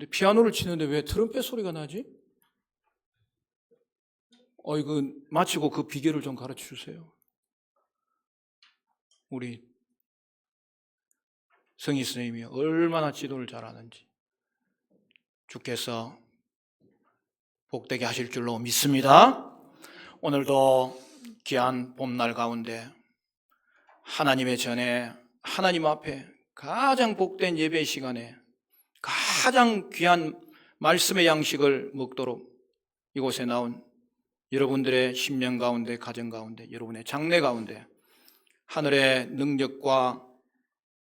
근데 피아노를 치는데 왜 트럼펫 소리가 나지? 어, 이거 마치고 그 비결을 좀 가르쳐 주세요. 우리 성희 선생님이 얼마나 지도를 잘하는지 주께서 복되게 하실 줄로 믿습니다. 오늘도 귀한 봄날 가운데 하나님의 전에 하나님 앞에 가장 복된 예배 시간에 가장 귀한 말씀의 양식을 먹도록 이곳에 나온 여러분들의 심령 가운데, 가정 가운데, 여러분의 장래 가운데 하늘의 능력과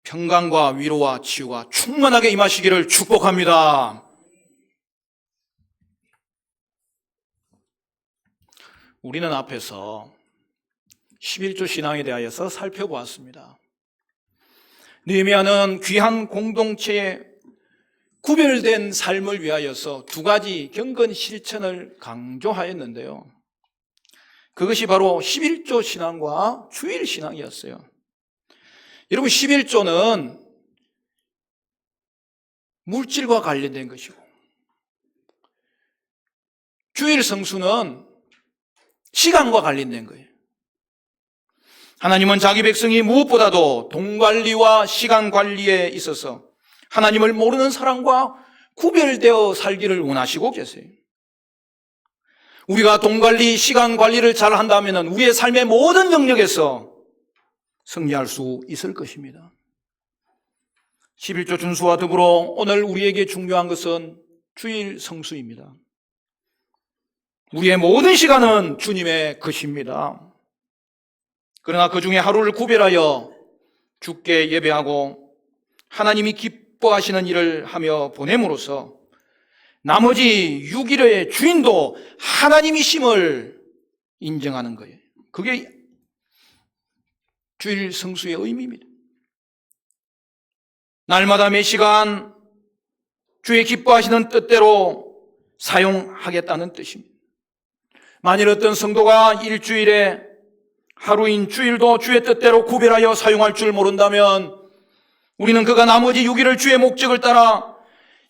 평강과 위로와 치유가 충만하게 임하시기를 축복합니다. 우리는 앞에서 11조 신앙에 대하여서 살펴보았습니다. 느헤미야는 귀한 공동체의 구별된 삶을 위하여서 두 가지 경건 실천을 강조하였는데요. 그것이 바로 11조 신앙과 주일 신앙이었어요. 여러분, 11조는 물질과 관련된 것이고, 주일 성수는 시간과 관련된 거예요. 하나님은 자기 백성이 무엇보다도 돈 관리와 시간 관리에 있어서 하나님을 모르는 사람과 구별되어 살기를 원하시고 계세요. 우리가 돈 관리, 시간 관리를 잘 한다면 우리의 삶의 모든 영역에서 승리할 수 있을 것입니다. 11조 준수와 더불어 오늘 우리에게 중요한 것은 주일 성수입니다. 우리의 모든 시간은 주님의 것입니다. 그러나 그 중에 하루를 구별하여 주께 예배하고 하나님이 기뻐 하시는 일을 하며 보냄으로써 나머지 6일의 주인도 하나님이심을 인정하는 거예요. 그게 주일 성수의 의미입니다. 날마다 매 시간 주의 기뻐하시는 뜻대로 사용하겠다는 뜻입니다. 만일 어떤 성도가 일주일에 하루인 주일도 주의 뜻대로 구별하여 사용할 줄 모른다면 우리는 그가 나머지 6일을 주의 목적을 따라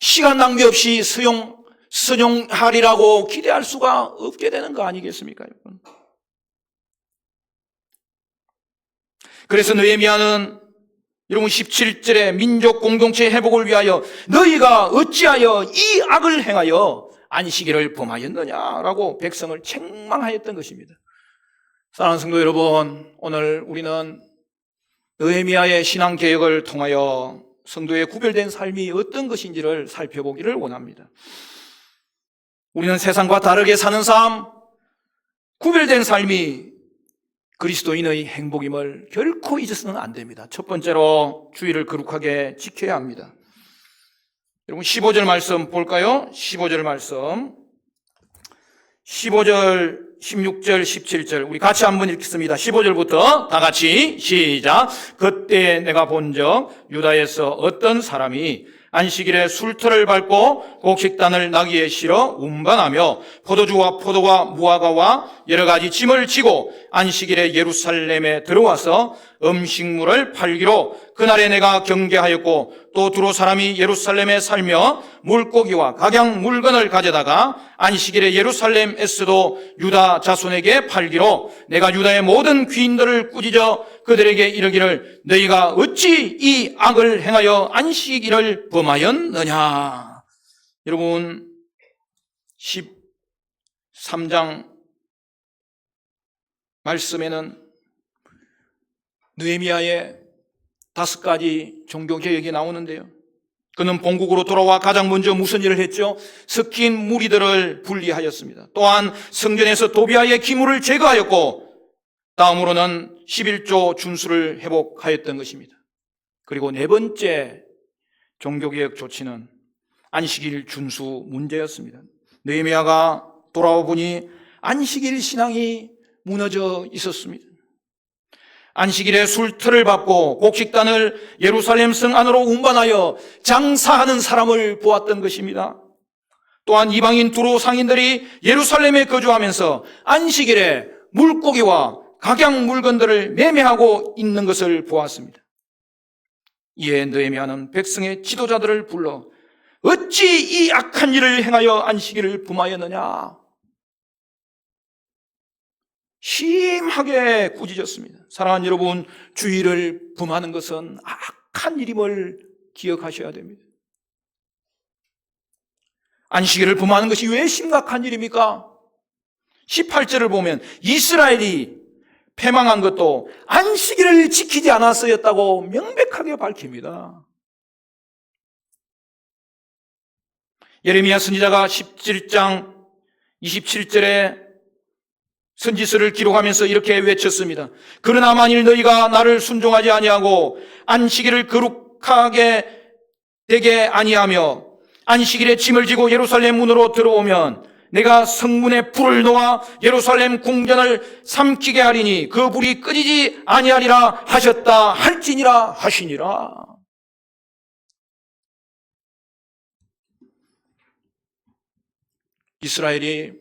시간 낭비 없이 수용, 수용하리라고 기대할 수가 없게 되는 거 아니겠습니까, 여러분? 그래서 느헤미야는 여러분 17절에 민족 공동체 회복을 위하여 너희가 어찌하여 이 악을 행하여 안식일을 범하였느냐라고 백성을 책망하였던 것입니다. 사랑하는 성도 여러분, 오늘 우리는 느헤미야의 신앙 개혁을 통하여 성도의 구별된 삶이 어떤 것인지를 살펴보기를 원합니다. 우리는 세상과 다르게 사는 삶, 구별된 삶이 그리스도인의 행복임을 결코 잊어서는 안 됩니다. 첫 번째로 주의를 거룩하게 지켜야 합니다. 여러분 15절 말씀 볼까요? 15절 말씀. 15절, 16절, 17절 우리 같이 한번 읽겠습니다. 15절부터 다 같이 시작. 그때 내가 본 적 유다에서 어떤 사람이 안식일에 술터를 밟고 곡식단을 나귀에 실어 운반하며 포도주와 포도와 무화과와 여러 가지 짐을 지고 안식일에 예루살렘에 들어와서 음식물을 팔기로 그날에 내가 경계하였고 또 두로 사람이 예루살렘에 살며 물고기와 각양 물건을 가져다가 안식일에 예루살렘에서도 유다 자손에게 팔기로 내가 유다의 모든 귀인들을 꾸짖어 그들에게 이르기를 너희가 어찌 이 악을 행하여 안식일을 범하였느냐 여러분 13장 말씀에는 느헤미야의 다섯 가지 종교 개혁이 나오는데요. 그는 본국으로 돌아와 가장 먼저 무슨 일을 했죠? 섞인 무리들을 분리하였습니다. 또한 성전에서 도비아의 기물을 제거하였고 다음으로는 11조 준수를 회복하였던 것입니다. 그리고 네 번째 종교개혁 조치는 안식일 준수 문제였습니다. 느헤미야가 돌아와 보니 안식일 신앙이 무너져 있었습니다. 안식일에 술틀을 밟고 곡식단을 예루살렘 성 안으로 운반하여 장사하는 사람을 보았던 것입니다. 또한 이방인 두로 상인들이 예루살렘에 거주하면서 안식일에 물고기와 각양 물건들을 매매하고 있는 것을 보았습니다. 이에 느헤미야는 백성의 지도자들을 불러 어찌 이 악한 일을 행하여 안식일을 품하였느냐? 심하게 꾸짖었습니다. 사랑하는 여러분, 주의를 품하는 것은 악한 일임을 기억하셔야 됩니다. 안식일을 품하는 것이 왜 심각한 일입니까? 18절을 보면 이스라엘이 패망한 것도 안식일을 지키지 않았어였다고 명백하게 밝힙니다. 예레미야 선지자가 17장 27절에 선지서를 기록하면서 이렇게 외쳤습니다. 그러나 만일 너희가 나를 순종하지 아니하고 안식일을 거룩하게 되게 아니하며 안식일에 짐을 지고 예루살렘 문으로 들어오면 내가 성문에 불을 놓아 예루살렘 궁전을 삼키게 하리니 그 불이 끄지지 아니하리라 하셨다 할지니라 하시니라. 이스라엘이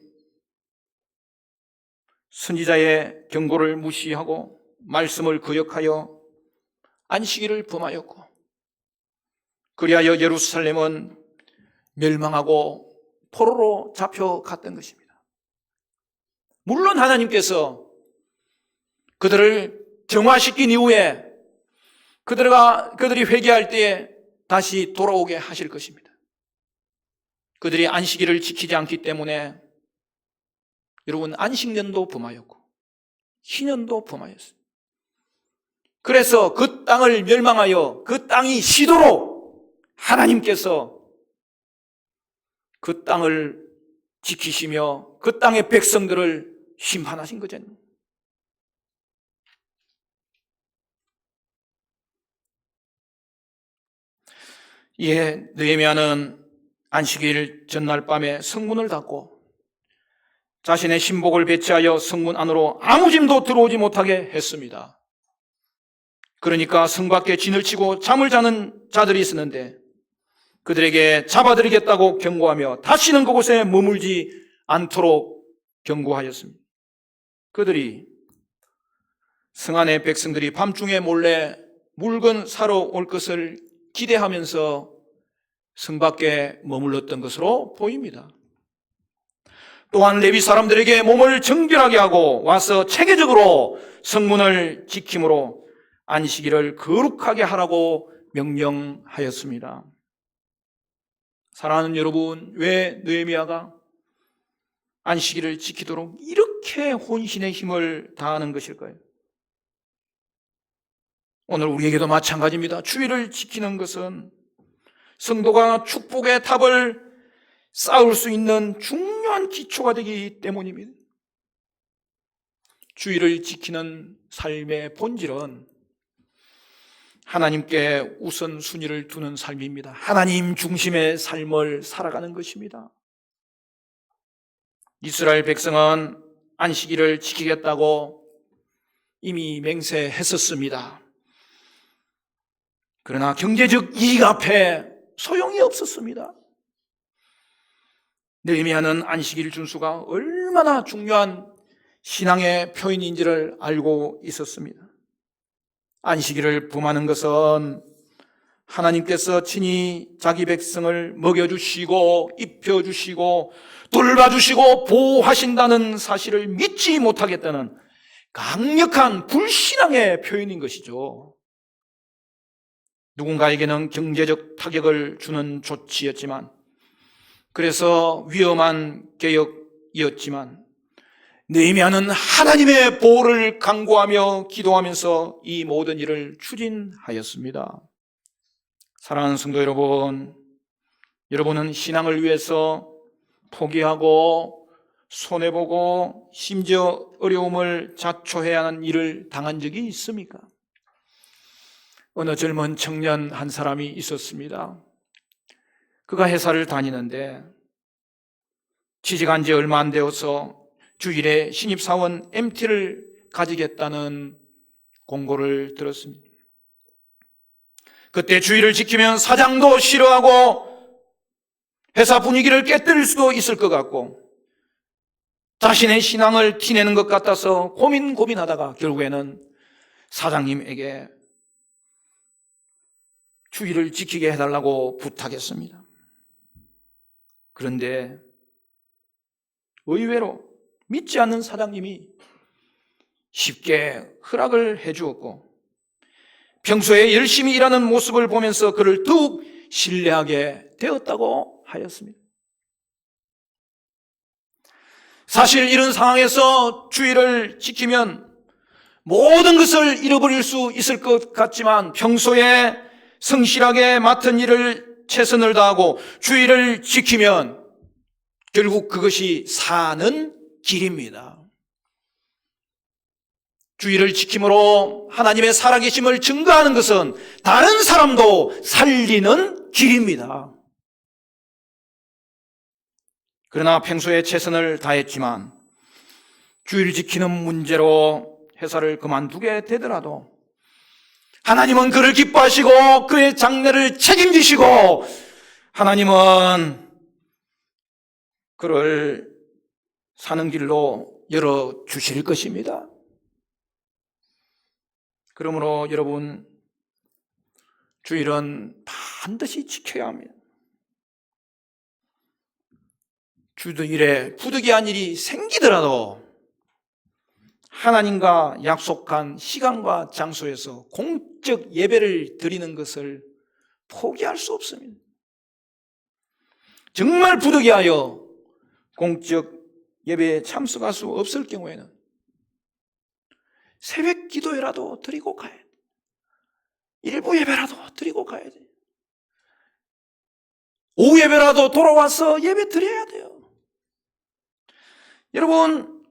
선지자의 경고를 무시하고 말씀을 거역하여 안식일을 범하였고 그리하여 예루살렘은 멸망하고 포로로 잡혀갔던 것입니다. 물론 하나님께서 그들을 정화시킨 이후에 그들과 그들이 회개할 때에 다시 돌아오게 하실 것입니다. 그들이 안식일을 지키지 않기 때문에 여러분 안식년도 범하였고 희년도 범하였어요. 그래서 그 땅을 멸망하여 그 땅이 시도록 하나님께서 그 땅을 지키시며 그 땅의 백성들을 심판하신 거잖아요. 이에 느헤미야는 안식일 전날 밤에 성문을 닫고 자신의 신복을 배치하여 성문 안으로 아무 짐도 들어오지 못하게 했습니다. 그러니까 성 밖에 진을 치고 잠을 자는 자들이 있었는데 그들에게 잡아들이겠다고 경고하며 다시는 그곳에 머물지 않도록 경고하였습니다. 그들이 성 안의 백성들이 밤중에 몰래 물건 사러 올 것을 기대하면서 성 밖에 머물렀던 것으로 보입니다. 또한 레위 사람들에게 몸을 정결하게 하고 와서 체계적으로 성문을 지킴으로 안식일을 거룩하게 하라고 명령하였습니다. 사랑하는 여러분, 왜 느헤미야가 안식일을 지키도록 이렇게 혼신의 힘을 다하는 것일까요? 오늘 우리에게도 마찬가지입니다. 주의를 지키는 것은 성도가 축복의 탑을 쌓을 수 있는 중요한 기초가 되기 때문입니다. 주의를 지키는 삶의 본질은 하나님께 우선순위를 두는 삶입니다. 하나님 중심의 삶을 살아가는 것입니다. 이스라엘 백성은 안식일을 지키겠다고 이미 맹세했었습니다. 그러나 경제적 이익 앞에 소용이 없었습니다. 느헤미야는 안식일 준수가 얼마나 중요한 신앙의 표현인지를 알고 있었습니다. 안식일을 범하는 것은 하나님께서 친히 자기 백성을 먹여주시고 입혀주시고 돌봐주시고 보호하신다는 사실을 믿지 못하겠다는 강력한 불신앙의 표현인 것이죠. 누군가에게는 경제적 타격을 주는 조치였지만 그래서 위험한 개혁이었지만 느헤미야는 하나님의 보호를 강구하며 기도하면서 이 모든 일을 추진하였습니다. 사랑하는 성도 여러분, 여러분은 신앙을 위해서 포기하고 손해보고 심지어 어려움을 자초해야 하는 일을 당한 적이 있습니까? 어느 젊은 청년 한 사람이 있었습니다. 그가 회사를 다니는데 취직한 지 얼마 안 되어서 주일에 신입사원 MT를 가지겠다는 공고를 들었습니다. 그때 주의를 지키면 사장도 싫어하고 회사 분위기를 깨뜨릴 수도 있을 것 같고 자신의 신앙을 티내는 것 같아서 고민 고민하다가 결국에는 주의를 지키게 해달라고 부탁했습니다. 그런데 의외로 믿지 않는 사장님이 쉽게 허락을 해 주었고 평소에 열심히 일하는 모습을 보면서 그를 더욱 신뢰하게 되었다고 하였습니다. 사실 이런 상황에서 주의를 지키면 모든 것을 잃어버릴 수 있을 것 같지만 평소에 성실하게 맡은 일을 최선을 다하고 주의를 지키면 결국 그것이 사는 길입니다. 주의를 지킴으로 하나님의 살아계심을 증거하는 것은 다른 사람도 살리는 길입니다. 그러나 평소에 최선을 다했지만 주의를 지키는 문제로 회사를 그만두게 되더라도 하나님은 그를 기뻐하시고 그의 장래를 책임지시고 하나님은 그를 사는 길로 열어 주실 것입니다. 그러므로 여러분 주일은 반드시 지켜야 합니다. 주일에 부득이한 일이 생기더라도 하나님과 약속한 시간과 장소에서 공적 예배를 드리는 것을 포기할 수 없습니다. 정말 부득이하여 공적 예배에 참석할 수 없을 경우에는 새벽 기도회라도 드리고 가야 돼. 일부 예배라도 드리고 가야 돼. 오후 예배라도 돌아와서 예배 드려야 돼요. 여러분,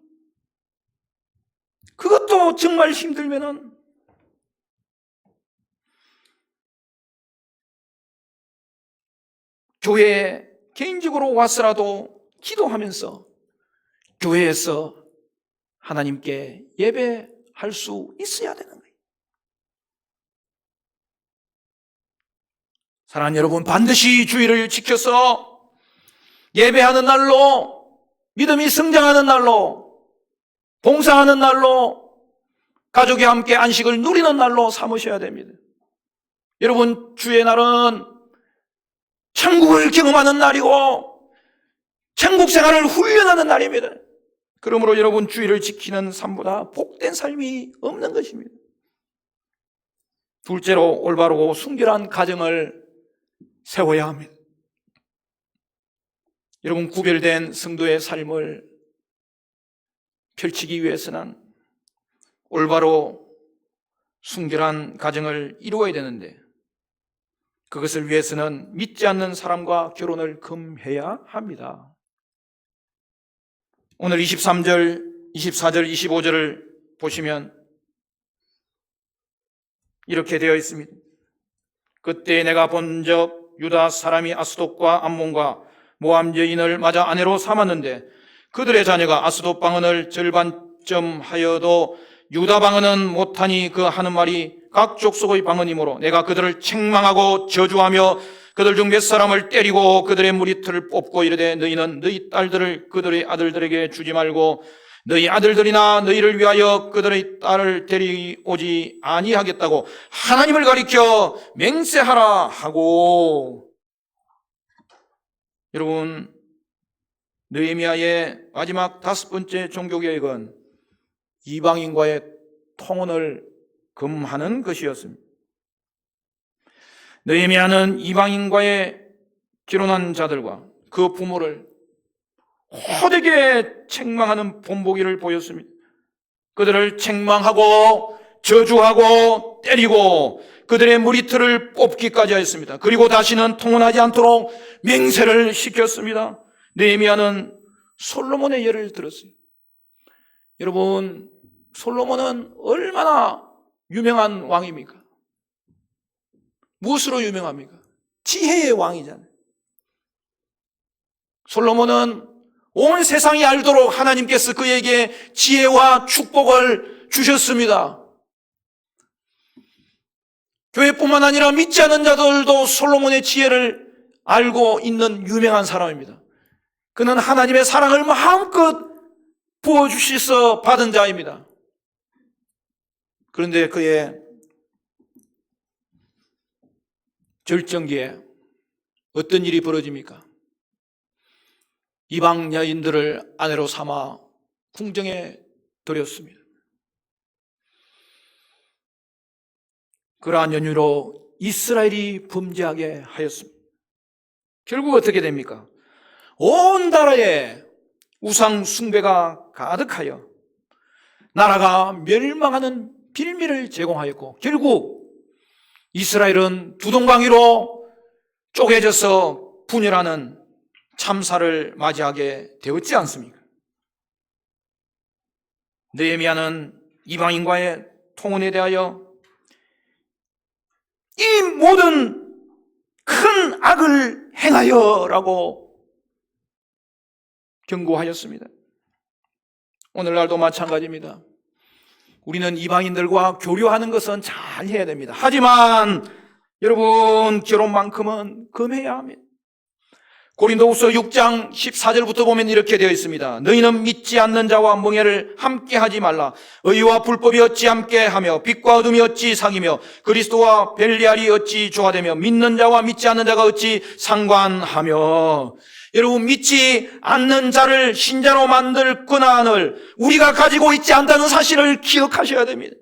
그것도 정말 힘들면은 교회에 개인적으로 왔으라도 기도하면서 교회에서 하나님께 예배할 수 있어야 되는 거예요. 사랑하는 여러분, 반드시 주의를 지켜서 예배하는 날로 믿음이 성장하는 날로 봉사하는 날로 가족이 함께 안식을 누리는 날로 삼으셔야 됩니다. 여러분, 주의 날은 천국을 경험하는 날이고 천국 생활을 훈련하는 날입니다. 그러므로 여러분 주의를 지키는 삶보다 복된 삶이 없는 것입니다. 둘째로 올바르고 순결한 가정을 세워야 합니다. 여러분 구별된 성도의 삶을 펼치기 위해서는 올바로 순결한 가정을 이루어야 되는데 그것을 위해서는 믿지 않는 사람과 결혼을 금해야 합니다. 오늘 23절, 24절, 25절을 보시면 이렇게 되어 있습니다. 그때 내가 본적 유다 사람이 아스돗과 암몬과 모함 여인을 맞아 아내로 삼았는데 그들의 자녀가 아스돗 방언을 절반쯤 하여도 유다 방언은 못하니 그 하는 말이 각 족속의 방언이므로 내가 그들을 책망하고 저주하며 그들 중몇 사람을 때리고 그들의 무리틀을 뽑고 이르되 너희는 너희 딸들을 그들의 아들들에게 주지 말고 너희 아들들이나 너희를 위하여 그들의 딸을 데리오지 아니하겠다고 하나님을 가리켜 맹세하라 하고 여러분 느헤미야의 마지막 다섯 번째 종교 계획은 이방인과의 통혼을 금하는 것이었습니다. 느헤미야는 이방인과의 결혼한 자들과 그 부모를 호되게 책망하는 본보기를 보였습니다. 그들을 책망하고 저주하고 때리고 그들의 무리틀을 뽑기까지 하였습니다. 그리고 다시는 통혼하지 않도록 맹세를 시켰습니다. 느헤미야는 솔로몬의 예를 들었어요. 여러분, 솔로몬은 얼마나 유명한 왕입니까? 무엇으로 유명합니까? 지혜의 왕이잖아요. 솔로몬은 온 세상이 알도록 하나님께서 그에게 지혜와 축복을 주셨습니다. 교회뿐만 아니라 믿지 않는 자들도 솔로몬의 지혜를 알고 있는 유명한 사람입니다. 그는 하나님의 사랑을 마음껏 부어주셔서 받은 자입니다. 그런데 그의 절정기에 어떤 일이 벌어집니까? 이방 여인들을 아내로 삼아 궁정에 들였습니다. 그러한 연유로 이스라엘이 범죄하게 하였습니다. 결국 어떻게 됩니까? 온 나라에 우상 숭배가 가득하여 나라가 멸망하는 빌미를 제공하였고 결국 이스라엘은 두동강이로 쪼개져서 분열하는 참사를 맞이하게 되었지 않습니까? 느헤미야는 이방인과의 통혼에 대하여 이 모든 큰 악을 행하여라고 경고하였습니다. 오늘날도 마찬가지입니다. 우리는 이방인들과 교류하는 것은 잘 해야 됩니다. 하지만 여러분 결혼만큼은 금해야 합니다. 고린도후서 6장 14절부터 보면 이렇게 되어 있습니다. 너희는 믿지 않는 자와 멍해를 함께 하지 말라. 의와 불법이 어찌 함께 하며 빛과 어둠이 어찌 사귀며 그리스도와 벨리알이 어찌 조화되며 믿는 자와 믿지 않는 자가 어찌 상관하며 여러분 믿지 않는 자를 신자로 만들 권한을 우리가 가지고 있지 않다는 사실을 기억하셔야 됩니다.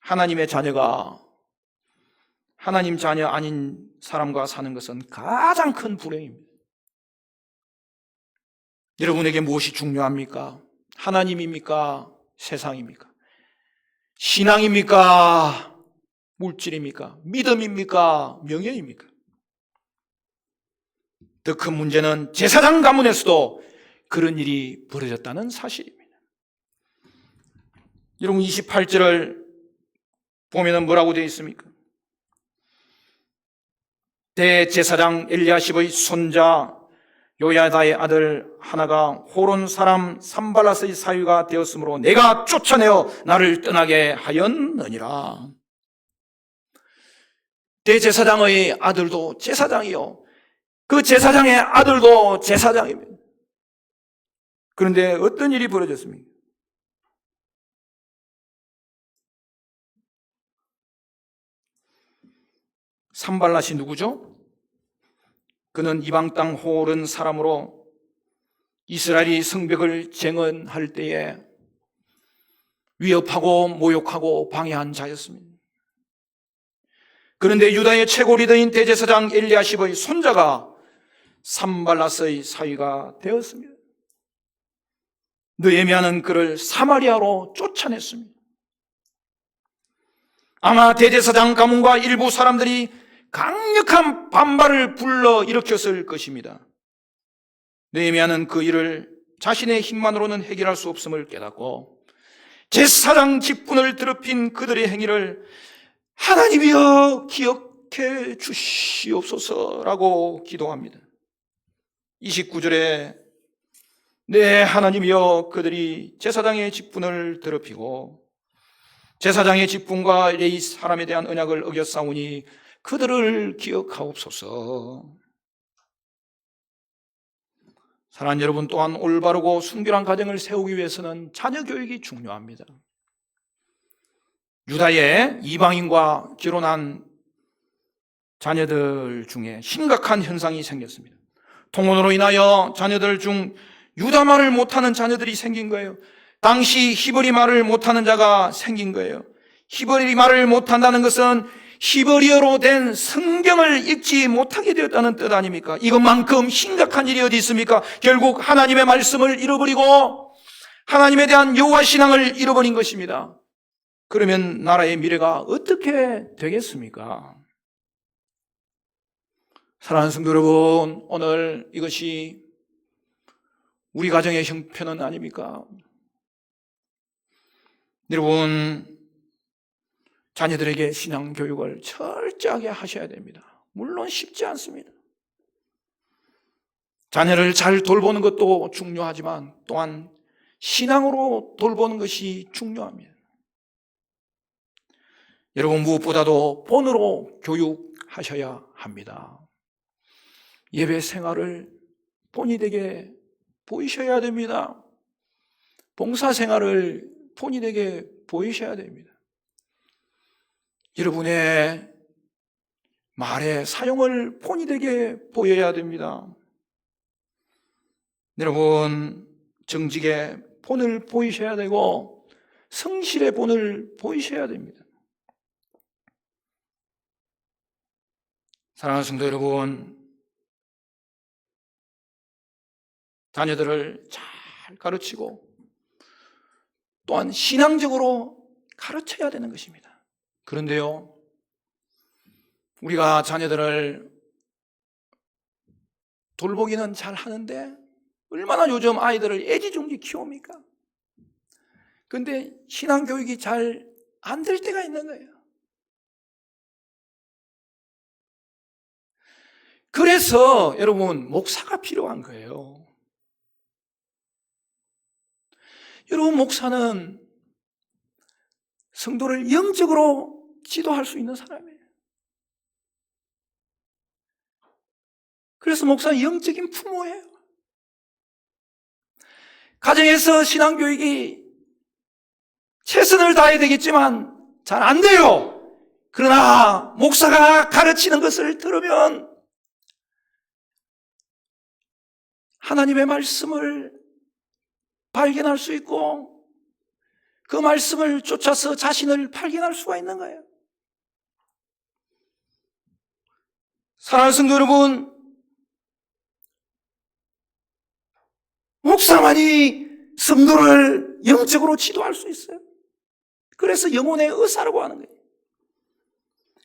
하나님의 자녀가 하나님 자녀 아닌 사람과 사는 것은 가장 큰 불행입니다. 여러분에게 무엇이 중요합니까? 하나님입니까? 세상입니까? 신앙입니까? 물질입니까? 믿음입니까? 명예입니까? 더 큰 문제는 제사장 가문에서도 그런 일이 벌어졌다는 사실입니다. 여러분 28절을 보면은 뭐라고 되어 있습니까? 대제사장 엘리야십의 손자 요야다의 아들 하나가 호론 사람 삼발라스의 사위가 되었으므로 내가 쫓아내어 나를 떠나게 하였느니라. 대제사장의 아들도 제사장이요. 그 제사장의 아들도 제사장입니다. 그런데 어떤 일이 벌어졌습니까? 산발랏이 누구죠? 그는 이방 땅 호른 사람으로 이스라엘이 성벽을 쟁언할 때에 위협하고 모욕하고 방해한 자였습니다. 그런데 유다의 최고 리더인 대제사장 엘리야십의 손자가 산발랏의 사위가 되었습니다. 느헤미야는 그를 사마리아로 쫓아냈습니다. 아마 대제사장 가문과 일부 사람들이 강력한 반발을 불러 일으켰을 것입니다. 느헤미야는 그 일을 자신의 힘만으로는 해결할 수 없음을 깨닫고 제사장 직분을 더럽힌 그들의 행위를 하나님이여 기억해 주시옵소서라고 기도합니다. 29절에 네 하나님이여 그들이 제사장의 직분을 더럽히고 제사장의 직분과 이 사람에 대한 언약을 어겼사오니 그들을 기억하옵소서. 사랑하는 여러분 또한 올바르고 순결한 가정을 세우기 위해서는 자녀 교육이 중요합니다. 유다의 이방인과 결혼한 자녀들 중에 심각한 현상이 생겼습니다. 통혼으로 인하여 자녀들 중 유다 말을 못하는 자녀들이 생긴 거예요. 당시 히브리 말을 못하는 자가 생긴 거예요. 히브리 말을 못한다는 것은 히브리어로 된 성경을 읽지 못하게 되었다는 뜻 아닙니까? 이것만큼 심각한 일이 어디 있습니까? 결국 하나님의 말씀을 잃어버리고 하나님에 대한 여호와 신앙을 잃어버린 것입니다. 그러면 나라의 미래가 어떻게 되겠습니까? 사랑하는 성도 여러분, 오늘 이것이 우리 가정의 형편은 아닙니까? 여러분, 자녀들에게 신앙 교육을 철저하게 하셔야 됩니다. 물론 쉽지 않습니다. 자녀를 잘 돌보는 것도 중요하지만 또한 신앙으로 돌보는 것이 중요합니다. 여러분 무엇보다도 본으로 교육하셔야 합니다. 예배 생활을 본이 되게 보이셔야 됩니다. 봉사 생활을 본이 되게 보이셔야 됩니다. 여러분의 말의 사용을 본이 되게 보여야 됩니다. 여러분, 정직의 본을 보이셔야 되고, 성실의 본을 보이셔야 됩니다. 사랑하는 성도 여러분, 자녀들을 잘 가르치고, 또한 신앙적으로 가르쳐야 되는 것입니다. 그런데요, 우리가 자녀들을 돌보기는 잘 하는데, 얼마나 요즘 아이들을 애지중지 키웁니까? 근데 신앙 교육이 잘 안 될 때가 있는 거예요. 그래서 여러분, 목사가 필요한 거예요. 여러분, 목사는 성도를 영적으로 지도할 수 있는 사람이에요. 그래서 목사는 영적인 부모예요. 가정에서 신앙교육이 최선을 다해야 되겠지만 잘 안 돼요. 그러나 목사가 가르치는 것을 들으면 하나님의 말씀을 발견할 수 있고 그 말씀을 쫓아서 자신을 발견할 수가 있는 거예요. 사랑하는 성도 여러분, 목사만이 성도를 영적으로 지도할 수 있어요. 그래서 영혼의 의사라고 하는 거예요.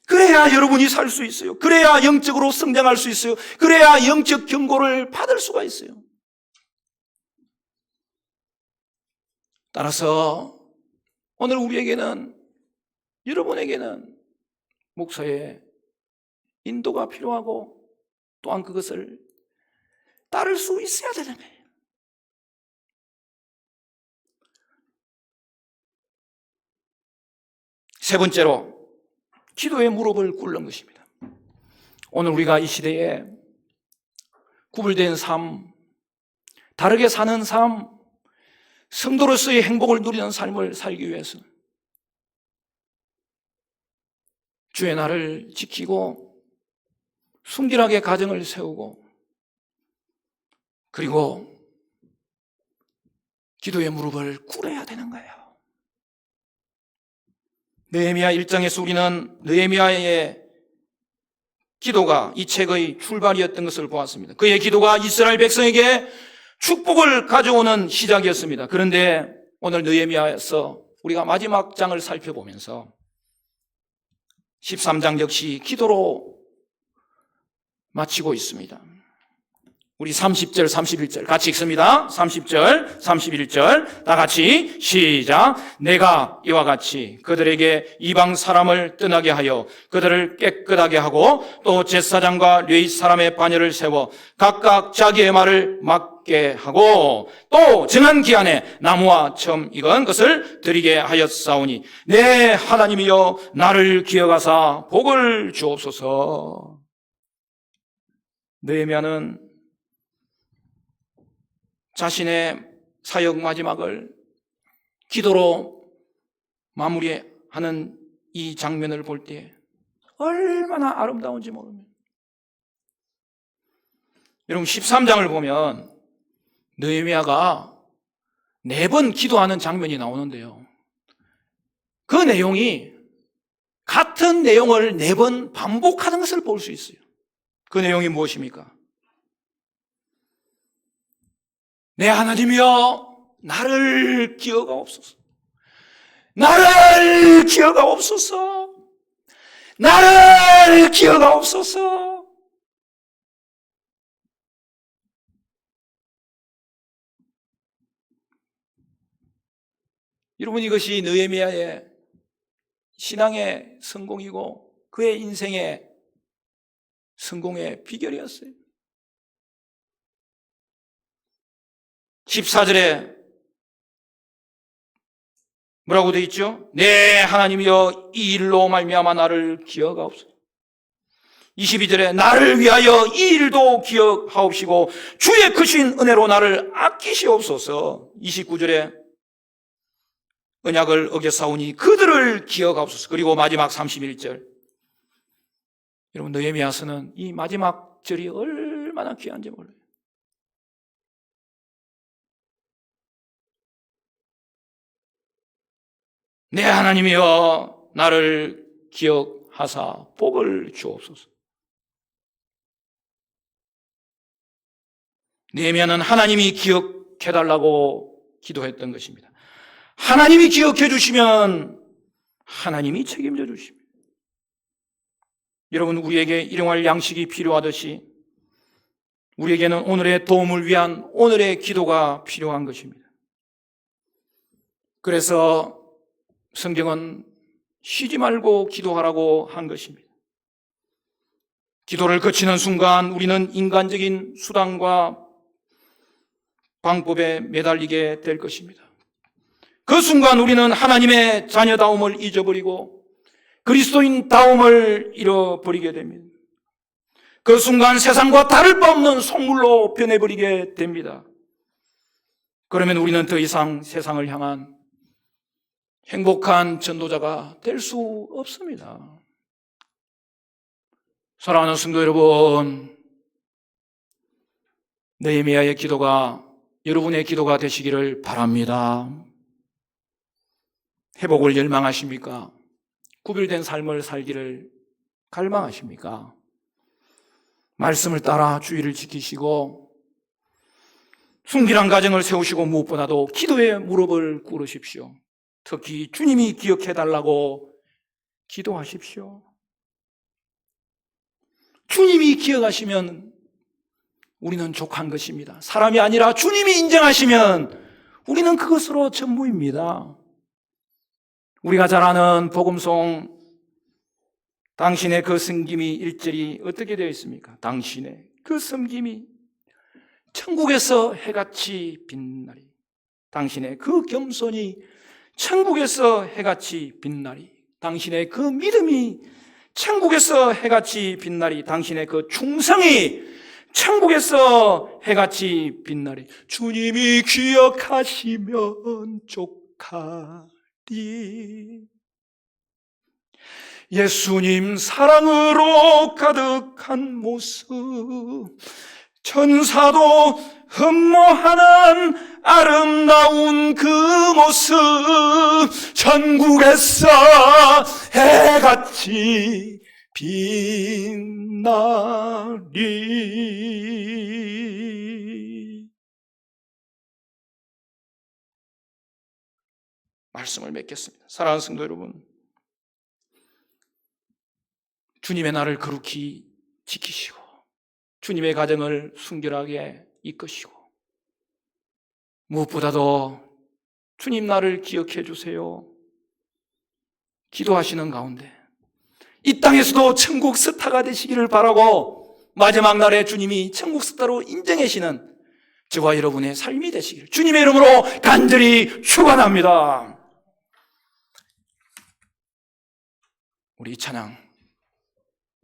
그래야 여러분이 살 수 있어요. 그래야 영적으로 성장할 수 있어요. 그래야 영적 경고를 받을 수가 있어요. 따라서 오늘 우리에게는 여러분에게는 목사의 인도가 필요하고 또한 그것을 따를 수 있어야 되는 거예요. 세 번째로 기도의 무릎을 꿇는 것입니다. 오늘 우리가 이 시대에 구불된 삶, 다르게 사는 삶, 성도로서의 행복을 누리는 삶을 살기 위해서 주의 날을 지키고 순결하게 가정을 세우고 그리고 기도의 무릎을 꿇어야 되는 거예요. 느헤미야 1장에서 우리는 느헤미야의 기도가 이 책의 출발이었던 것을 보았습니다. 그의 기도가 이스라엘 백성에게 축복을 가져오는 시작이었습니다. 그런데 오늘 느헤미야에서 우리가 마지막 장을 살펴보면서 13장 역시 기도로 마치고 있습니다. 우리 30절, 31절 같이 읽습니다. 30절, 31절 다 같이 시작. 내가 이와 같이 그들에게 이방 사람을 떠나게 하여 그들을 깨끗하게 하고 또 제사장과 레위 사람의 반열을 세워 각각 자기의 말을 맡게 하고 또 정한 기한에 나무와 첨 익은 것을 드리게 하였사오니 내 하나님이여 나를 기억하사 복을 주옵소서. 느헤미야는 자신의 사역 마지막을 기도로 마무리하는 이 장면을 볼 때 얼마나 아름다운지 모릅니다. 여러분 13장을 보면 느헤미야가 네 번 기도하는 장면이 나오는데요. 그 내용이 같은 내용을 네 번 반복하는 것을 볼 수 있어요. 그 내용이 무엇입니까? 내 하나님이여 나를 기억하옵소서. 나를 기억하옵소서. 나를 기억하옵소서. 여러분 이것이 느헤미야의 신앙의 성공이고 그의 인생의 성공의 비결이었어요. 14절에 뭐라고 되어 있죠? 네 하나님이여 이 일로 말미암아 나를 기억하옵소서. 22절에 나를 위하여 이 일도 기억하옵시고 주의 크신 은혜로 나를 아끼시옵소서. 29절에 언약을 어겼사오니 그들을 기억하옵소서. 그리고 마지막 31절. 여러분 느헤미야서는 이 마지막 절이 얼마나 귀한지 몰라요. 내 하나님이여 나를 기억하사 복을 주옵소서. 네미야는 하나님이 기억해달라고 기도했던 것입니다. 하나님이 기억해 주시면 하나님이 책임져 주십니다. 여러분, 우리에게 일용할 양식이 필요하듯이 우리에게는 오늘의 도움을 위한 오늘의 기도가 필요한 것입니다. 그래서 성경은 쉬지 말고 기도하라고 한 것입니다. 기도를 거치는 순간 우리는 인간적인 수단과 방법에 매달리게 될 것입니다. 그 순간 우리는 하나님의 자녀다움을 잊어버리고 그리스도인다움을 잃어버리게 됩니다. 그 순간 세상과 다를 바 없는 속물로 변해버리게 됩니다. 그러면 우리는 더 이상 세상을 향한 행복한 전도자가 될 수 없습니다. 사랑하는 성도 여러분, 네헤미야의 기도가 여러분의 기도가 되시기를 바랍니다. 회복을 열망하십니까? 구별된 삶을 살기를 갈망하십니까? 말씀을 따라 주의를 지키시고 순결한 가정을 세우시고 무엇보다도 기도의 무릎을 꿇으십시오. 특히 주님이 기억해 달라고 기도하십시오. 주님이 기억하시면 우리는 족한 것입니다. 사람이 아니라 주님이 인정하시면 우리는 그것으로 전부입니다. 우리가 잘 아는 복음송 당신의 그 섬김이 일절이 어떻게 되어 있습니까? 당신의 그 섬김이 천국에서 해같이 빛나리. 당신의 그 겸손이 천국에서 해같이 빛나리. 당신의 그 믿음이 천국에서 해같이 빛나리. 당신의 그 충성이 천국에서 해같이 빛나리. 주님이 기억하시면 족하리. 예수님 사랑으로 가득한 모습, 천사도 흠모하는 아름다운 그 모습, 천국에서 해같이 빛나리. 말씀을 맺겠습니다. 사랑하는 성도 여러분. 주님의 나를 거룩히 지키시고 주님의 가정을 순결하게 이끄시고 무엇보다도 주님 나를 기억해 주세요. 기도하시는 가운데 이 땅에서도 천국 스타가 되시기를 바라고 마지막 날에 주님이 천국 스타로 인정하시는 저와 여러분의 삶이 되시기를 주님의 이름으로 간절히 축원합니다. 우리 이 찬양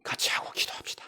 같이 하고 기도합시다.